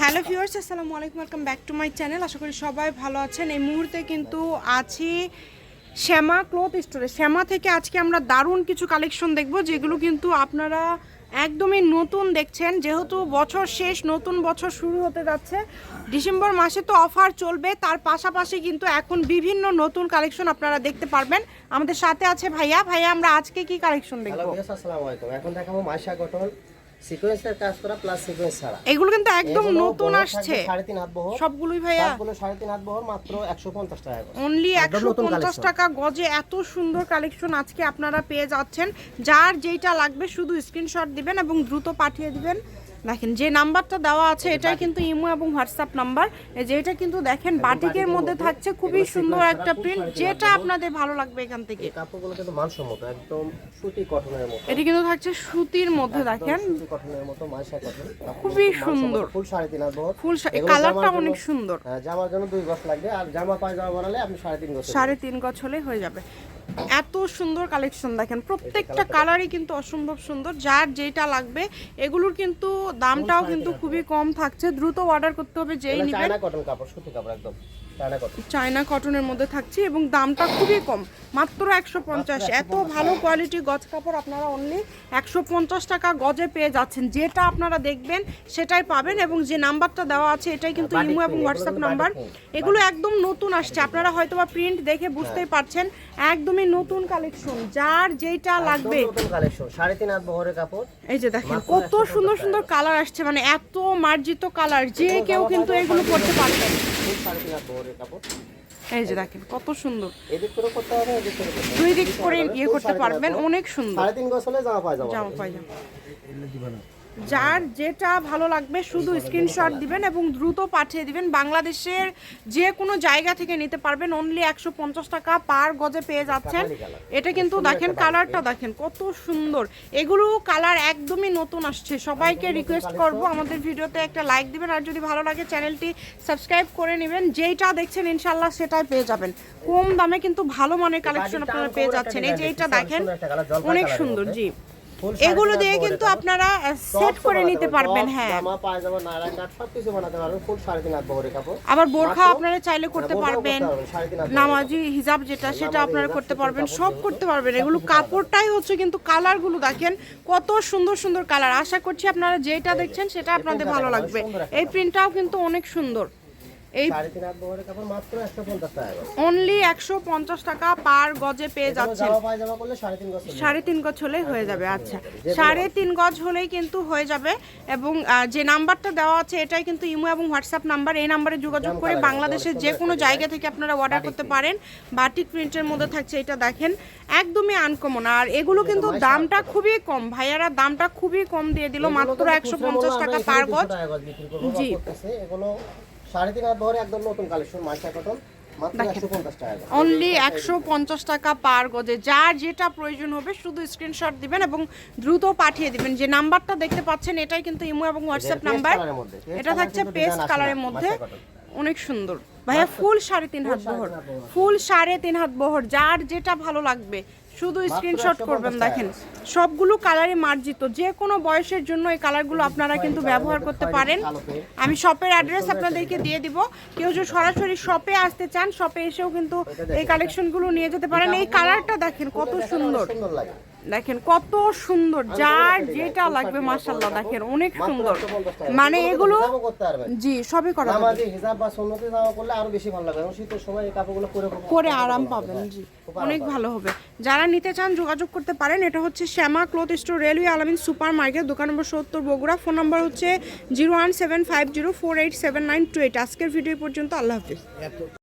Hello viewers, আসসালামু আলাইকুম, welcome back to my channel. আশা করি সবাই ভালো আছেন। এই মুহূর্তে কিন্তু আছি শ্যামা ক্লথ স্টোরে। শ্যামা থেকে আজকে আমরা দারুণ কিছু কালেকশন দেখব, যেগুলো কিন্তু আপনারা একদমই নতুন দেখছেন। যেহেতু বছর শেষ, নতুন বছর শুরু হতে যাচ্ছে। ডিসেম্বর মাসে তো অফার চলবে, তার পাশাপাশি কিন্তু এখন বিভিন্ন নতুন কালেকশন আপনারা দেখতে পারবেন। আমাদের সাথে আছে ভাইয়া। ভাইয়া, আমরা আজকে কি কালেকশন দেখব? আসসালামু আলাইকুম। এখন দেখাবো মাইশা কটন সিকোয়েন্সের কাজ করা প্লাস সিকোয়েন্স ছাড়া। এগুলো কিন্তু একদম নতুন আসছে থাকবে সাড়ে তিন হাত বহর। সবগুলোই ভাইয়া। সবগুলো সাড়ে তিন হাত বহর মাত্র একশো পঞ্চাশ টাকা করে। অনলি একশো পঞ্চাশ। টাকা গজে এত সুন্দর কালেকশন আজকে আপনারা পেয়ে যাচ্ছেন। যার যেইটা লাগবে শুধু স্ক্রিনশট দিবেন এবং দ্রুত পাঠিয়ে দিবেন। দেখেন যে নাম্বারটা দেওয়া আছে এটাই কিন্তু ইমো এবং হোয়াটসঅ্যাপ নাম্বার। যে এটা কিন্তু দেখেন বাটিকের মধ্যে থাকছে খুবই সুন্দর একটা প্রিন্ট যেটা আপনাদের ভালো লাগবে এখান থেকে। কাপড়গুলো কিন্তু মানসম্মত একদম সুতি কটনের মতো। এটি কিন্তু থাকছে সুতির মধ্যে দেখেন। কটনের মতো মাইশা কটন। খুবই সুন্দর। ফুল সাড়ে তিন হাত ফুল কালারটা অনেক সুন্দর। হ্যাঁ, জামার জন্য দুই গজ লাগবে আর জামা পায়জামা বানালে আপনি সাড়ে তিন গজ সাড়ে তিন গজ হলে হয়ে যাবে। এত সুন্দর কালেকশন দেখেন। প্রত্যেকটা কালারই কিন্তু অসম্ভব সুন্দর। যার যেটা লাগবে এগুলোর কিন্তু দামটাও কিন্তু খুবই কম থাকছে। দ্রুত অর্ডার করতে হবে যেই নিবেন। কটন কাপড় সুতি কাপড় একদম। চায়না কটনের মধ্যে থাকছে এবং দামটা খুবই কম। মাত্র একশো পঞ্চাশ। এত ভালো কোয়ালিটি গজ কাপড় আপনারা অনলি একশো পঞ্চাশ টাকা গজে পেয়ে যাচ্ছেন। যেটা আপনারা দেখবেন সেটাই পাবেন এবং যে নাম্বারটা দেওয়া আছে এটাই কিন্তু ইমো এবং হোয়াটসঅ্যাপ নাম্বার। এগুলো একদম নতুন আসছে। আপনারা হয়তো বা প্রিন্ট দেখে বুঝতেই পারছেন। একদমই নতুন কালেকশন যার যেটা লাগবে। একদম নতুন কালেকশন সাড়ে তিন হাত বহরের কাপড়। এই যে দেখেন কত সুন্দর সুন্দর কালার আসছে। মানে এত মার্জিত কালার যে কেউ কিন্তু এগুলো করতে পারবেন এই যে দেখেন কত সুন্দর। এদিক করে করতে হবে এদিক করে করতে হবে। দুই দিক করে ইয়ে করতে পারবেন অনেক সুন্দর। সাড়ে তিন গজ হলে জামা যাবে। জামা হবে। পায়জামা যার যেটা ভালো লাগবে শুধু স্ক্রিনশট দিবেন এবং দ্রুত পাঠিয়ে দিবেন। বাংলাদেশের যে কোনো জায়গা থেকে নিতে পারবেন। অনলি একশো পঞ্চাশ টাকা পার গজে পেয়ে যাচ্ছেন। এটা কিন্তু দেখেন কালারটা দেখেন কত সুন্দর। এগুলো কালার একদমই নতুন আসছে। সবাইকে রিকোয়েস্ট করব আমাদের ভিডিওতে একটা লাইক দিবেন। আর যদি ভালো লাগে চ্যানেলটি সাবস্ক্রাইব করে নেবেন। যেইটা দেখছেন ইনশাল্লাহ সেটাই পেয়ে যাবেন। কম দামে কিন্তু ভালো মানের কালেকশন আপনারা পেয়ে যাচ্ছেন। এই যে এইটা দেখেন অনেক সুন্দর জি। এগুলো দিয়ে কিন্তু আপনারা সেট করে নিতে পারবেন হ্যাঁ। জামা পায়জামা নায়রা কাট সবকিছু বানাতে পারবেন ফুল সাড়ে তিন হাত বহরের কাপড়। আবার বোরখা আপনারা চাইলে করতে পারবেন নামাজি হিজাব যেটা সেটা আপনারা করতে পারবেন সব করতে পারবেন। এগুলো কাপড়টাই হচ্ছে কিন্তু কালারগুলো দেখেন কত সুন্দর সুন্দর কালার। আশা করছি আপনারা যেটা দেখছেন সেটা আপনাদের ভালো লাগবে। এই প্রিন্টটাও কিন্তু অনেক সুন্দর। এই। অনলি একশো পঞ্চাশ টাকা পার গজে পেয়ে করলে সাড়ে তিন গজ হলেই হয়ে যাবে আচ্ছা। সাড়ে তিন গজ হলেই কিন্তু হয়ে যাবে এবং যে নাম্বারটা দেওয়া আছে এটাই কিন্তু ইমো এবং হোয়াটসঅ্যাপ নাম্বার। এই নাম্বারে যোগাযোগ করে বাংলাদেশের যে কোনো জায়গা থেকে আপনারা অর্ডার করতে পারেন। বাটিক প্রিন্টের মধ্যে থাকছে এটা দেখেন একদমই আনকমন আর এগুলো কিন্তু দামটা খুবই কম। ভাইয়ারা দামটা খুবই কম দিয়ে দিল মাত্র একশো পঞ্চাশ টাকা পার গজ। 200 টাকা গজ বিক্রি করব, জি। এগুলো সাড়ে তিন হাত বহরে একদম নতুন কালেকশন মাইশা কটন মাত্র একশো পঞ্চাশ টাকা করে। অনলি একশো পঞ্চাশ টাকা পার গজে। যার যেটা প্রয়োজন হবে শুধু স্ক্রিনশট দিবেন এবং দ্রুত পাঠিয়ে দিবেন। যে নাম্বারটা দেখতে পাচ্ছেন এটাই কিন্তু ইমো এবং হোয়াটসঅ্যাপ নাম্বার এটা থাকছে পেস্ট কালারের মধ্যে। অনেক সুন্দর। ভাইয়া ফুল সাড়ে তিন হাত বহর। ফুল সাড়ে তিন হাত বহর। যার যেটা ভালো লাগবে শুধু স্ক্রিনশট করবেন দেখেন। সবগুলো কালারই মার্জিত। যে কোনো বয়সের জন্য এই কালারগুলো আপনারা কিন্তু ব্যবহার করতে পারেন। আমি শপের অ্যাড্রেস আপনাদেরকে দিয়ে দিব। কেউ যদি সরাসরি শপে আসতে চান শপে এসেও কিন্তু এই কালেকশনগুলো নিয়ে যেতে পারেন। এই কালারটা দেখেন কত সুন্দর। দেখেন কত সুন্দর যার যেটা লাগবে মাশাল্লাহ দেখেন অনেক সুন্দর। মানে এগুলো জি সবই করা যাবে। হিজাব বা সুন্নতি জামা করলে আরও বেশি ভালো লাগবে। শীতের সময় এই কাপড়গুলো পরে করে আরাম পাবেন জি। অনেক ভালো হবে। যারা নিতে চান যোগাযোগ করতে পারেন এটা হচ্ছে Shyama cloth store railway Alamin super market দোকান নম্বর সত্তর বগুড়া। ফোন নম্বর হচ্ছে zero one seven five zero four eight seven nine two eight. আজকের ভিডিও পর্যন্ত আল্লাহ হাফিজ।